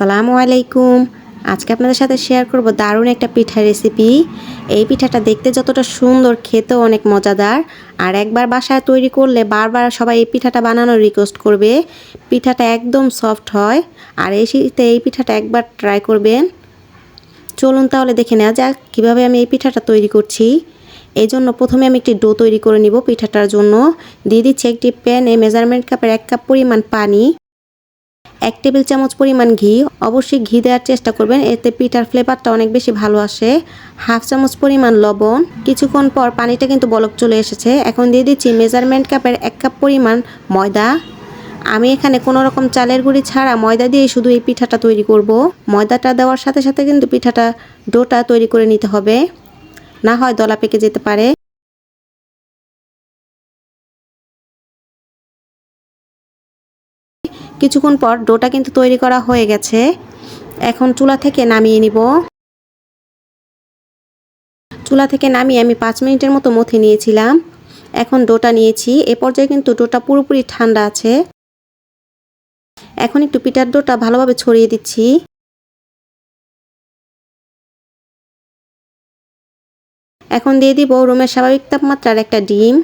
আসসালামু আলাইকুম। আজকে আপনাদের সাথে শেয়ার করব দারুণ একটা পিঠা রেসিপি এই পিঠাটা দেখতে যতটা সুন্দর, খেতেও অনেক মজাদার। আর একবার বাসায় তৈরি করলে বারবার সবাই এই পিঠাটা বানানোর রিকোয়েস্ট করবে। পিঠাটা একদম সফট হয়। আর এই শীতে এই পিঠাটা একবার ট্রাই করবেন। চলুন তাহলে দেখে নেওয়া যাক কীভাবে আমি এই পিঠাটা তৈরি করছি। এই জন্য প্রথমে আমি একটি ডো তৈরি করে নিব পিঠাটার জন্য। দিয়ে দিচ্ছি একটি প্যানে মেজারমেন্ট কাপের এক কাপ পরিমাণ পানি। এক টেবিল চামচ পরিমাণ ঘি। অবশ্যই ঘি দেওয়ার চেষ্টা করবেন, এতে পিঠার ফ্লেভারটা অনেক বেশি ভালো আসে। হাফ চামচ পরিমাণ লবণ। কিছুক্ষণ পর পানিটা কিন্তু বলক চলে এসেছে। এখন দিয়ে দিচ্ছি মেজারমেন্ট কাপের এক কাপ পরিমাণ ময়দা। আমি এখানে কোনো রকম চালের গুঁড়ি ছাড়া ময়দা দিয়ে শুধু এই পিঠাটা তৈরি করব। ময়দাটা দেওয়ার সাথে সাথে কিন্তু পিঠাটা ডোটা তৈরি করে নিতে হবে। না হয় দলা পেকে যেতে পারে। কিছুক্ষণ পর ডোটা কিন্তু তৈরি করা হয়ে গেছে। এখন চুলা থেকে নামিয়ে নিব। চুলা থেকে নামিয়ে আমি পাঁচ মিনিটের মতো মথে নিয়েছিলাম। এখন ডোটা নিয়েছি। এ পর্যায়ে কিন্তু ডোটা পুরোপুরি ঠান্ডা আছে। এখন একটু পিঠার ডোটা ভালোভাবে ছড়িয়ে দিচ্ছি। এখন দিয়ে দিব রুমের স্বাভাবিক তাপমাত্রার একটা ডিম।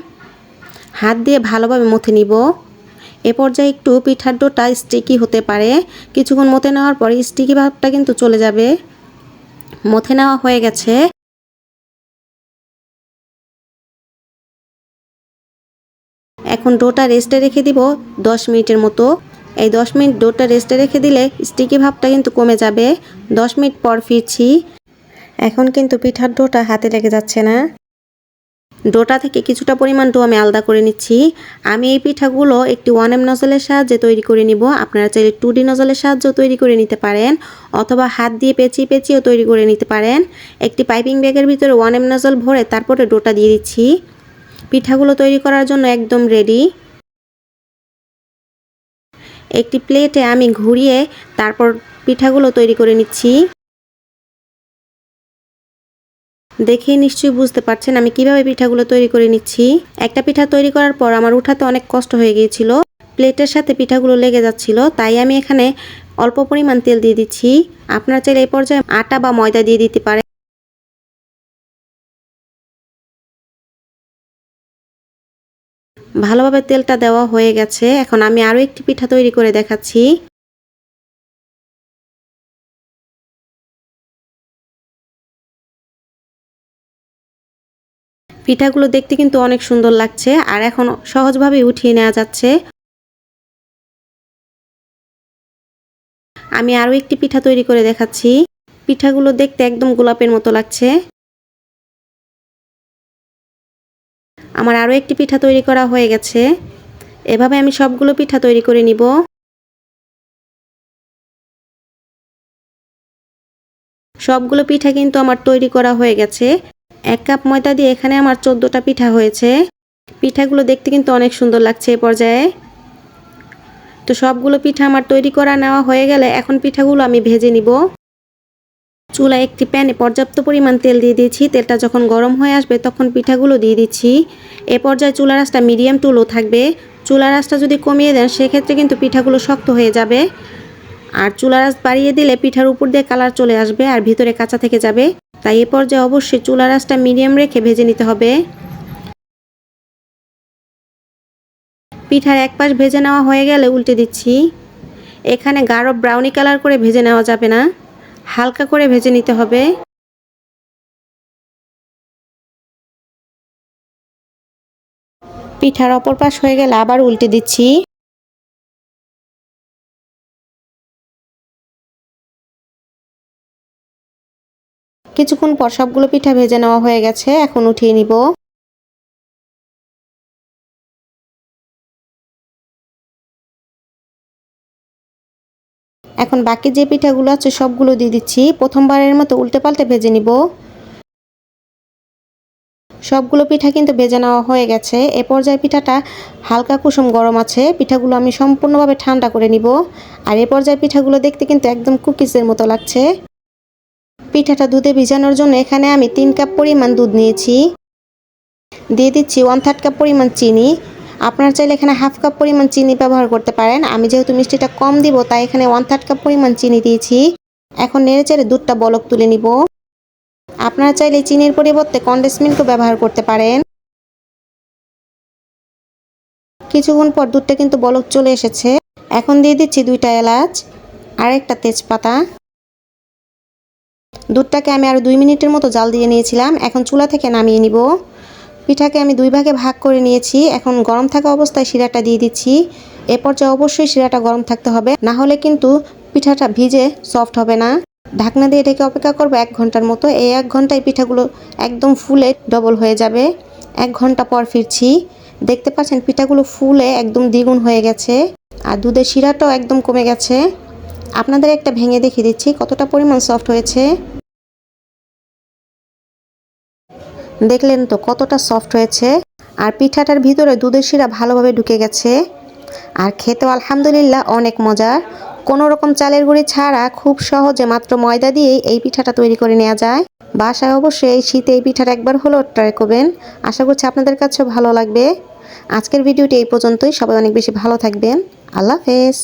হাত দিয়ে ভালোভাবে মথে নিব। এ পর্যায়ে একটু পিঠার ডোটা স্টিকি হতে পারে। কিছুক্ষণ মথে নেওয়ার পরে স্টিকি ভাবটা কিন্তু চলে যাবে। মথে নেওয়া হয়ে গেছে। এখন ডোটা রেস্টে রেখে দিব দশ মিনিটের মতো। এই দশ মিনিট ডোটা রেস্টে রেখে দিলে স্টিকি ভাবটা কিন্তু কমে যাবে। দশ মিনিট পর ফিরছি। এখন কিন্তু পিঠার ডোটা হাতে লেগে যাচ্ছে না। ডোটা থেকে কিছুটা পরিমাণ ডো আমি আলাদা করে নিচ্ছি। আমি এই পিঠাগুলো একটি ওয়ান এম নজলের সাহায্যে তৈরি করে নিব। আপনারা চাইলে টু ডি নজলের সাহায্যেও তৈরি করে নিতে পারেন, অথবা হাত দিয়ে পেঁচিয়ে পেঁচিয়েও তৈরি করে নিতে পারেন। একটি পাইপিং ব্যাগের ভিতরে ওয়ান এম নজল ভরে তারপরে ডোটা দিয়ে দিচ্ছি। পিঠাগুলো তৈরি করার জন্য একদম রেডি। একটি প্লেটে আমি ঘুরিয়ে তারপর পিঠাগুলো তৈরি করে নিচ্ছি। দেখে নিশ্চয়ই বুঝতে পারছেন আমি কীভাবে পিঠাগুলো তৈরি করে নিচ্ছি। একটা পিঠা তৈরি করার পর আমার উঠাতে অনেক কষ্ট হয়ে গিয়েছিল। প্লেটের সাথে পিঠাগুলো লেগে যাচ্ছিল, তাই আমি এখানে অল্প পরিমাণ তেল দিয়ে দিচ্ছি। আপনারা চাইলে এই পর্যায়ে আটা বা ময়দা দিয়ে দিতে পারেন। ভালোভাবে তেলটা দেওয়া হয়ে গেছে। এখন আমি আরও একটি পিঠা তৈরি করে দেখাচ্ছি। পিঠাগুলো দেখতে কিন্তু অনেক সুন্দর লাগছে, আর এখন সহজভাবে উঠিয়ে নেওয়া যাচ্ছে। আমি আরও একটি পিঠা তৈরি করে দেখাচ্ছি। পিঠাগুলো দেখতে একদম গোলাপের মতো লাগছে। আমার আরও একটি পিঠা তৈরি করা হয়ে গেছে। এভাবে আমি সবগুলো পিঠা তৈরি করে নিব। সবগুলো পিঠা কিন্তু আমার তৈরি করা হয়ে গেছে। এক কাপ ময়দা দিয়ে এখানে আমার চোদ্দোটা পিঠা হয়েছে। পিঠাগুলো দেখতে কিন্তু অনেক সুন্দর লাগছে এ পর্যায়ে। তো সবগুলো পিঠা আমার তৈরি করা নেওয়া হয়ে গেলে এখন পিঠাগুলো আমি ভেজে নিব। চুলায় একটি প্যানে পর্যাপ্ত পরিমাণ তেল দিয়ে দিয়েছি। তেলটা যখন গরম হয়ে আসবে তখন পিঠাগুলো দিয়ে দিচ্ছি। এ পর্যায়ে চুলা রাসটা মিডিয়াম টু লো থাকবে। চুলা রাসটা যদি কমিয়ে দেন সেক্ষেত্রে কিন্তু পিঠাগুলো শক্ত হয়ে যাবে। আর চুলা রাস বাড়িয়ে দিলে পিঠার উপর দিয়ে কালার চলে আসবে আর ভিতরে কাঁচা থেকে যাবে। তাই এ পর্যায়ে অবশ্যই চুলা রাসটা মিডিয়াম রেখে ভেজে নিতে হবে। পিঠার এক পাশ ভেজে নেওয়া হয়ে গেলে উল্টে দিচ্ছি। এখানে গাঢ় ব্রাউনি কালার করে ভেজে নেওয়া যাবে না। হালকা করে ভেজে নিতে হবে। পিঠার অপর পাশ হয়ে গেলে আবার উল্টে দিচ্ছি। কিছুক্ষণ পর সবগুলো পিঠা ভেজে নেওয়া হয়ে গেছে, এখন উঠিয়ে নিব। এখন বাকি যে পিঠাগুলো আছে সবগুলো দিয়ে দিচ্ছি, প্রথমবারের মতো উল্টে পাল্টে ভেজে নিব। সবগুলো পিঠা কিন্তু ভেজে নেওয়া হয়ে গেছে। এ পর্যায়ে পিঠাটা হালকা কুসুম গরম আছে, পিঠাগুলো আমি সম্পূর্ণভাবে ঠান্ডা করে নিব। আর এ পর্যায়ে পিঠাগুলো দেখতে কিন্তু একদম কুকিজের মতো লাগছে। পিঠাটা দুধে ভিজানোর জন্য এখানে আমি তিন কাপ পরিমাণ দুধ নিয়েছি। দিয়ে দিচ্ছি ওয়ান থার্ড কাপ পরিমাণ চিনি। আপনার চাইলে এখানে হাফ কাপ পরিমাণ চিনি ব্যবহার করতে পারেন। আমি যেহেতু মিষ্টিটা কম দিব, তাই এখানে ওয়ান থার্ড কাপ পরিমাণ চিনি দিয়েছি। এখন নেড়ে চেড়ে দুধটা বলক তুলে নিব। আপনারা চাইলে চিনির পরিবর্তে কন্ডেন্স মিল্কও ব্যবহার করতে পারেন। কিছুক্ষণ পর দুধটা কিন্তু বলক চলে এসেছে। এখন দিয়ে দিচ্ছি দুইটা এলাচ আর একটা তেজপাতা। দুধটাকে আমি আরও দুই মিনিটের মতো জাল দিয়ে নিয়েছিলাম। এখন চুলা থেকে নামিয়ে নিব। পিঠাকে আমি দুই ভাগে ভাগ করে নিয়েছি। এখন গরম থাকা অবস্থায় শিরাটা দিয়ে দিচ্ছি। এ পর্যায়ে অবশ্যই শিরাটা গরম থাকতে হবে। না হলে কিন্তু পিঠাটা ভিজে সফট হবে না। ঢাকনা দিয়ে এটাকে অপেক্ষা করব এক ঘণ্টার মতো। এই এক ঘন্টায় পিঠাগুলো একদম ফুলে ডবল হয়ে যাবে। এক ঘণ্টা পর ফিরছি। দেখতে পাচ্ছেন পিঠাগুলো ফুলে একদম দ্বিগুণ হয়ে গেছে। আর দুধের শিরাটাও একদম কমে গেছে। আপনাদের একটা ভেঙে দেখিয়ে দিচ্ছি কতটা পরিমাণ সফট হয়েছে। দেখলেন তো কতটা সফট হয়েছে। আর পিঠাটার ভিতরে দুধের শিরা ভালোভাবে ঢুকে গেছে। আর খেতেও আলহামদুলিল্লাহ অনেক মজার। কোনো রকম চালের গুঁড়ি ছাড়া খুব সহজে মাত্র ময়দা দিয়েই এই পিঠাটা তৈরি করে নেওয়া যায়। বাসায় অবশ্যই এই শীতে এই পিঠাটা একবার হলেও ট্রাই করবেন। আশা করছি আপনাদের কাছেও ভালো লাগবে। আজকের ভিডিওটি এই পর্যন্তই। সবাই অনেক বেশি ভালো থাকবেন। আল্লাহ হাফেজ।